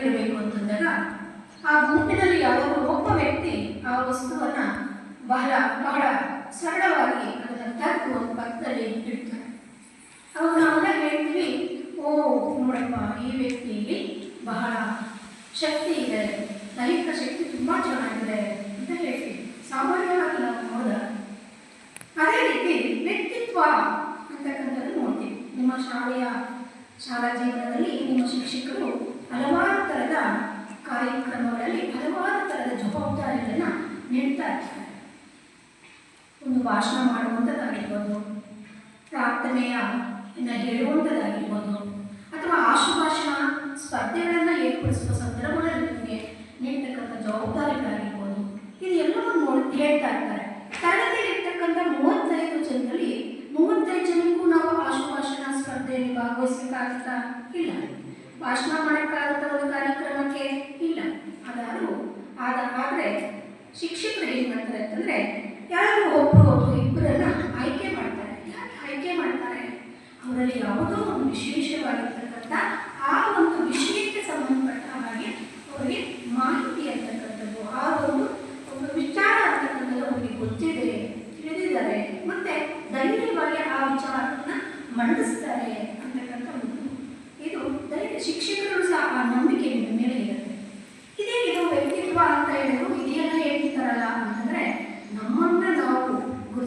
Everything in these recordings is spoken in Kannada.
ಇರಬೇಕು ಅಂತಂದಾಗ, ಆ ಗುಂಪಿನಲ್ಲಿ ಯಾವಾಗಲೂ ಒಬ್ಬ ವ್ಯಕ್ತಿ ಆ ವಸ್ತುವನ್ನ ಬಹಳ ಬಹಳ ಸರಳವಾಗಿ ಅದನ್ನು ತಗ್ಗು ಒಂದು ಪಕ್ಕದಲ್ಲಿ ಇಡ್ತಾರೆ. ಅವಾಗ ನಾವೆಲ್ಲ ಹೇಳ್ತೀವಿ, ಓ, ನೋಡಪ್ಪ, ಈ ವ್ಯಕ್ತಿಯಲ್ಲಿ ಬಹಳ ಶಕ್ತಿ ಇದೆ, ದೈಹಿಕ ಶಕ್ತಿ ತುಂಬ ಚೆನ್ನಾಗಿದೆ ಅಂತ ಹೇಳ್ತೀವಿ. ಸಾಮಾನ್ಯವಾಗಿ ನಾವು ಅದೇ ರೀತಿ ವ್ಯಕ್ತಿತ್ವ ಅಂತಕ್ಕಂಥದ್ದು ನೋಡ್ತೀವಿ. ನಿಮ್ಮ ಶಾಲೆಯ, ಶಾಲಾ ಜೀವನದಲ್ಲಿ ನಿಮ್ಮ ಶಿಕ್ಷಕರು ಹಲವಾರು ಕಾರ್ಯಕ್ರಮಗಳಲ್ಲಿ ಹಲವಾರು ಥರದ ಜವಾಬ್ದಾರಿಗಳನ್ನು ನೀಡ್ತಾ ಇರ್ತಾರೆ ಒಂದು ಭಾಷಣ ಮಾಡುವಂಥದ್ದಾಗಿರ್ಬೋದು ಪ್ರಾರ್ಥನೆಯ ಹೇಳುವಂಥದ್ದಾಗಿರ್ಬೋದು ಅಥವಾ ಆಶುಭಾಷಣ ಸ್ಪರ್ಧೆಗಳನ್ನು ಏರ್ಪಡಿಸುವ ಸಂದರ್ಭಗಳಲ್ಲಿ ನಿಮಗೆ ನೀಡ್ತಕ್ಕಂಥ ಜವಾಬ್ದಾರಿಗಳಾಗಿರ್ಬೋದು ಇದು ಎಲ್ಲವೂ ನೋಡಿ ಹೇಳ್ತಾ ಇರ್ತಾರೆ ತರಗತಿಯಲ್ಲಿ ಇರ್ತಕ್ಕಂಥ ಮೂವತ್ತೈದು ಜನರಲ್ಲಿ ಮೂವತ್ತೈದು ಜನಕ್ಕೂ ನಾವು ಆಶುಭಾಷಣ ಸ್ಪರ್ಧೆಯಲ್ಲಿ ಭಾಗವಹಿಸಬೇಕಾಗ್ತಾ ಇಲ್ಲ? ಭಾಷಣ ಮಾಡೋಕ್ಕಾಗುತ್ತಾ ಶಿಕ್ಷಕರು ಏನು ಮಾಡ್ತಾರೆ ಅಂತಂದರೆ, ಯಾರು ಒಬ್ಬರು ಒಬ್ರು ಇಬ್ಬರನ್ನ ಆಯ್ಕೆ ಮಾಡ್ತಾರೆ. ಯಾಕೆ ಆಯ್ಕೆ ಮಾಡ್ತಾರೆ? ಅವರಲ್ಲಿ ಯಾವುದೋ ಒಂದು ವಿಶೇಷವಾಗಿರ್ತಕ್ಕಂಥ ಆ ಒಂದು ವಿಷಯಕ್ಕೆ ಸಂಬಂಧಪಟ್ಟ ಹಾಗೆ ಅವರಿಗೆ ಮಾಹಿತಿ ಅಂತಕ್ಕಂಥದ್ದು, ಆ ಒಂದು ಒಂದು ವಿಚಾರ ಅಂತಕ್ಕಂಥದ್ದು ಅವರಿಗೆ ಗೊತ್ತಿದೆ, ತಿಳಿದಿದ್ದಾರೆ. ಮತ್ತೆ ಧೈರ್ಯವಾಗಿ ಆ ವಿಚಾರವನ್ನು ಮಂಡಿಸ್ತಾರೆ.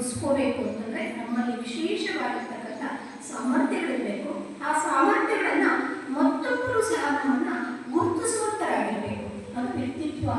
ಉಳಿಸ್ಕೋಬೇಕು ಅಂತಂದರೆ ನಮ್ಮಲ್ಲಿ ವಿಶೇಷವಾಗಿರ್ತಕ್ಕಂಥ ಸಾಮರ್ಥ್ಯಗಳಿರಬೇಕು. ಆ ಸಾಮರ್ಥ್ಯಗಳನ್ನು ಮತ್ತೊಬ್ಬರು ಸಹ ನಮ್ಮನ್ನು ಗುರುತಿಸುವಂತರಾಗಿರಬೇಕು. ಅದು ವ್ಯಕ್ತಿತ್ವ